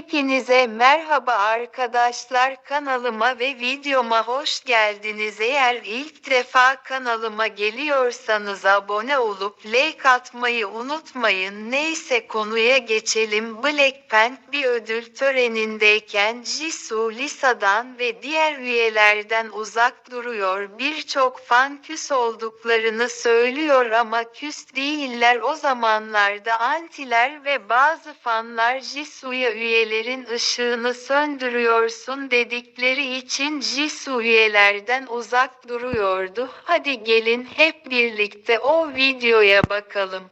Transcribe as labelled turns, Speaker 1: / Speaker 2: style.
Speaker 1: Hepinize merhaba arkadaşlar kanalıma ve videoma hoş geldiniz. Eğer ilk defa kanalıma geliyorsanız abone olup like atmayı unutmayın. Neyse konuya geçelim. Blackpink bir ödül törenindeyken Jisoo Lisa'dan ve diğer üyelerden uzak duruyor. Birçok fan küs olduklarını söylüyor ama küs değiller. O zamanlarda antiler ve bazı fanlar Jisoo'ya üyelerin ışığını söndürüyorsun dedikleri için Jisoo üyelerden uzak duruyordu. Hadi gelin hep birlikte o videoya bakalım.